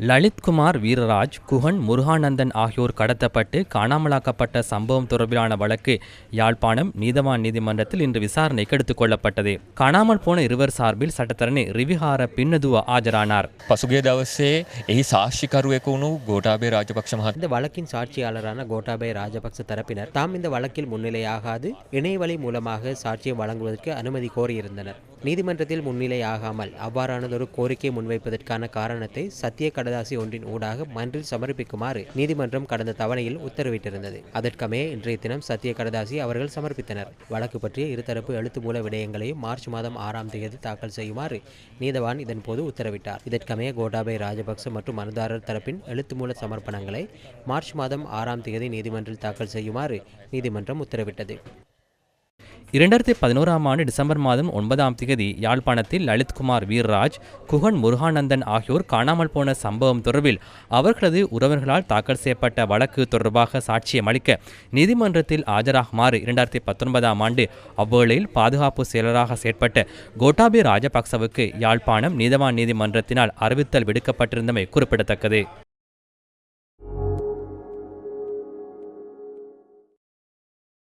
லலித்குமார் வீரராஜ் குஹன் முருகானந்தன் ஆகியோர் கடத்தப்பட்டு காணாமலாக்கப்பட்ட சம்பவம் தொடர்பிலான வழக்கு யாழ்ப்பாணம் நீதவான் நீதிமன்றத்தில் இன்று விசாரணைக்கு எடுத்துக் கொள்ளப்பட்டது. காணாமல் போன இருவர் சார்பில் சட்டத்தரணி ரிவிஹார பின்னதுவ ஆஜரானார். பசுகே தவசே எஹி சாட்சிகருவேக்குனு கோட்டாபே ராஜபக்ச இந்த வழக்கின் சாட்சியாளரான கோட்டாபே ராஜபக்ச தரப்பினர் தாம் இந்த வழக்கில் முன்னிலையாகாது இணையவழி மூலமாக சாட்சியம் வழங்குவதற்கு அனுமதி கோரியிருந்தனர். நீதிமன்றத்தில் முன்னிலையாகாமல் அவ்வாறானதொரு கோரிக்கை முன்வைப்பதற்கான காரணத்தை சத்திய கடதாசி ஒன்றின் ஊடாக மன்றில் சமர்ப்பிக்குமாறு நீதிமன்றம் கடந்த தவணையில் உத்தரவிட்டிருந்தது. அதற்கமே இன்றைய தினம் சத்திய கடதாசி அவர்கள் சமர்ப்பித்தனர். வழக்கு பற்றிய இருதரப்பு எழுத்துமூல விடயங்களையும் மார்ச் மாதம் ஆறாம் தேதி தாக்கல் செய்யுமாறு நீதவான் இதன்போது உத்தரவிட்டார். இதற்கமே கோட்டாபய ராஜபக்ச மற்றும் மனுதாரர் தரப்பின் எழுத்து மூல சமர்ப்பணங்களை மார்ச் மாதம் ஆறாம் தேதி நீதிமன்றில் தாக்கல் செய்யுமாறு நீதிமன்றம் உத்தரவிட்டது. இரண்டாயிரத்தி பதினோராம் ஆண்டு டிசம்பர் மாதம் ஒன்பதாம் தேதி யாழ்ப்பாணத்தில் லலித்குமார் வீர்ராஜ் குகன் முருகானந்தன் ஆகியோர் காணாமல் போன சம்பவம் தொடர்பில் அவர்களது உறவர்களால் தாக்கல் செய்யப்பட்ட வழக்கு தொடர்பாக சாட்சியம் அளிக்க நீதிமன்றத்தில் ஆஜராகுமாறு இரண்டாயிரத்தி பத்தொன்பதாம் ஆண்டு அவ்வேளையில் பாதுகாப்பு செயலராக செயற்பட்ட கோட்டாபி ராஜபக்சவுக்கு யாழ்ப்பாணம் நீதவான் நீதிமன்றத்தினால் அறிவித்தல் விடுக்கப்பட்டிருந்தமை குறிப்பிடத்தக்கது.